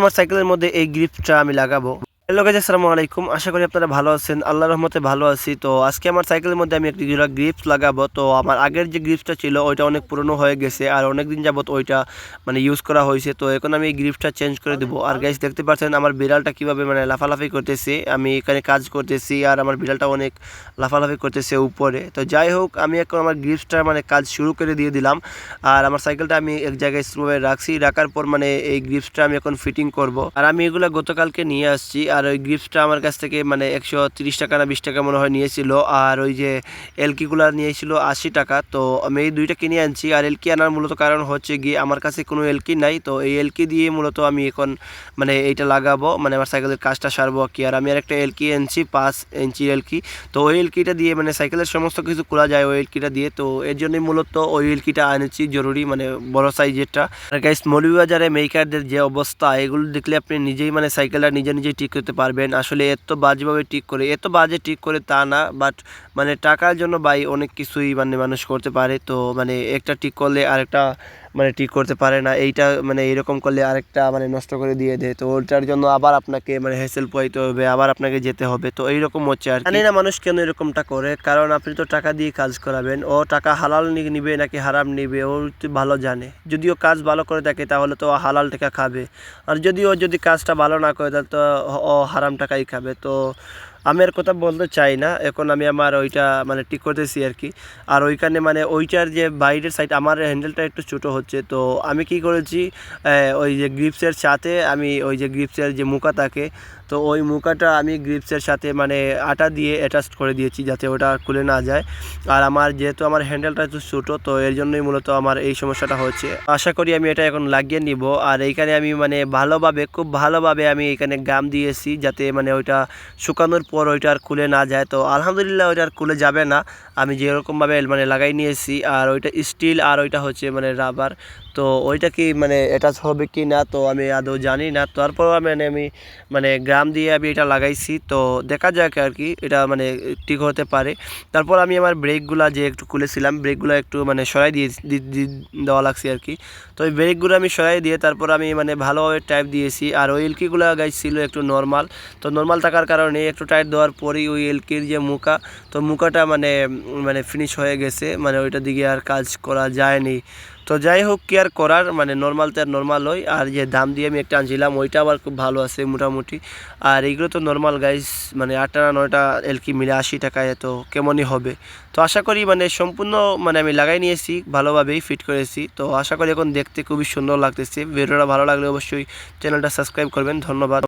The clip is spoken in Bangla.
আমার সাইকেলের মধ্যে এই গ্রিপটা আমি লাগাবো। হ্যালো গাইজ আসসালামু আলাইকুম। আশা করি আপনারা ভালো আছেন। আল্লাহ রহমতে ভালো আছি। তো আজকে আমার সাইকেলের মধ্যে আমি একটি জোড়া গ্রিপস লাগাবো। তো আমার আগের যে গ্রিপসটা ছিল, ওইটা অনেক পুরনো হয়ে গেছে আর অনেক দিন যাবত ওইটা মানে ইউজ করা হয়েছে। তো এখন আমি এই গ্রিপসটা চেঞ্জ করে দেবো। আর গাইজ দেখতে পাচ্ছেন আমার বিড়ালটা কীভাবে মানে লাফালাফি করতেছে। আমি এখানে কাজ করতেছি আর আমার বিড়ালটা অনেক লাফালাফি করতেছে উপরে। তো যাই হোক, আমি এখন আমার গ্রিপসটা মানে কাজ শুরু করে দিয়ে দিলাম। আর আমার সাইকেলটা আমি এক জায়গায় রাখছি। রাখার পর মানে এই গ্রিপসটা আমি এখন ফিটিং করব। আর আমি এগুলো গতকালকে নিয়ে আসছি। আর ওই গ্রিপসটা আমার কাছ থেকে মানে একশো তিরিশ টাকা না বিশ টাকা মনে হয় নিয়েছিল। আর ওই যে এলকিগুলো নিয়েছিল আশি টাকা। তো আমি এই দুইটা কিনে আনছি। আর এলকি আনার মূলত কারণ হচ্ছে গিয়ে আমার কাছে কোনো এলকি নাই। তো এই এলকি দিয়ে মূলত আমি এখন মানে এইটা লাগাবো। মানে আমার সাইকেলের কাজটা সারবো কি। আর আমি আর একটা এলকি আনছি পাঁচ ইঞ্চি এলকি। তো ওই এলকিটা দিয়ে মানে সাইকেলের সমস্ত কিছু খোলা যায় ওই এলকিটা দিয়ে। তো এর জন্যই মূলত ওই এলকিটা আনেছি। জরুরি মানে বড় সাইজেরটা। আর গাইস মৌলভীবাজারে মেকারদের যে অবস্থা, এগুলো দেখলে আপনি নিজেই মানে সাইকেলটা নিজে নিজেই ঠিক করতে পারবেন। আসলে এত বাজেভাবে ঠিক করে, এত বাজে ঠিক করে তা না বাট মানে টাকার জন্য ভাই অনেক কিছুই মানে মানুষ করতে পারে। তো মানে একটা ঠিক করলে আরেকটা মানে ঠিক করতে পারে না। এইটা মানে এরকম করলে আরেকটা মানে নষ্ট করে দিয়ে দেয়। তো ওটার জন্য আবার আপনাকে মানে হেসেল পোয়াইতে হবে, আবার আপনাকে যেতে হবে। তো এইরকম হচ্ছে আর জানি না মানুষ কেন এরকমটা করে, কারণ আপনি তো টাকা দিয়ে কাজ করাবেন। ও টাকা হালাল নিবে নাকি হারাম নিবে, ও ভালো জানে। যদিও কাজ ভালো করে থাকে তাহলে তো হালাল টাকা খাবে। আর যদি ও যদি কাজটা ভালো না করে, তাহলে তো ও হারাম টাকাই খাবে? তো আমি আর কথা বলতে চাই না। এখন আমি আমার ওইটা মানে ঠিক করতেছি আর কি। আর ওইখানে মানে ওইটার যে বাইরের সাইড আমার হ্যান্ডেলটা একটু ছোটো হচ্ছে। তো আমি কি করেছি ওই যে গ্রিপসের সাথে আমি ওই যে গ্রিপসের যে মুখা থাকে, তো ওই মুখাটা আমি গ্রিপসের সাথে মানে আটা দিয়ে অ্যাটাচ করে দিয়েছি যাতে ওটা খুলে না যায়। আর আমার যেহেতু আমার হ্যান্ডেলটা একটু ছোটো, তো এর জন্যই মূলত আমার এই সমস্যাটা হচ্ছে। আশা করি আমি এটা এখন লাগিয়ে নিব। আর এইখানে আমি মানে ভালোভাবে, খুব ভালোভাবে আমি এখানে গাম দিয়েছি যাতে মানে ওইটা শুকানোর পর ওইটা আর খুলে না যায়। তো আলহামদুলিল্লাহ ওইটা আর খুলে যাবে না। আমি যেরকমভাবে মানে লাগাই নিয়েছি, আর ওইটা স্টিল, আর ওইটা হচ্ছে মানে রাবার। তো ওইটা কি মানে অ্যাটাচ হবে কি না, তো আমি আদৌ জানি না। তারপর মানে আমি মানে গ্রাম দিয়ে আমি এটা লাগাইছি। তো দেখা যাক আর কি, এটা মানে ঠিক হতে পারে। তারপর আমি আমার ব্রেকগুলা যে একটু খুলেছিলাম, ব্রেকগুলো একটু মানে সরাই দিয়ে দেওয়া লাগছে আর কি। তো ওই ব্রেকগুলো আমি সরাই দিয়ে তারপর আমি মানে ভালোভাবে টাইপ দিয়েছি। আর ওই এলকিগুলো গাইজ ছিল একটু নর্মাল তো নর্মাল থাকার কারণে একটু টাইট দেওয়ার পরেই ওই এলকির যে মুখা, তো মুখাটা মানে মানে ফিনিশ হয়ে গেছে মানে ওইটার দিকে আর কাজ করা যায়নি। তো যাই হোক, কি আর করার মানে নর্মাল তো আর নর্মাল হয় আর যে দাম দিয়ে আমি একটা আনছিলাম, ওইটা আবার খুব ভালো আছে মোটামুটি। আর এইগুলো তো নর্মাল গাইস মানে আটটা না নয়টা এলকি মিলে আশি টাকায়, তো কেমনই হবে। তো আশা করি মানে সম্পূর্ণ মানে আমি লাগাই নিয়েছি, ভালোভাবেই ফিট করেছি। তো আশা করি এখন দেখতে খুবই সুন্দর লাগতেছে। ভিডিওটা ভালো লাগলে অবশ্যই চ্যানেলটা সাবস্ক্রাইব করবেন। ধন্যবাদ।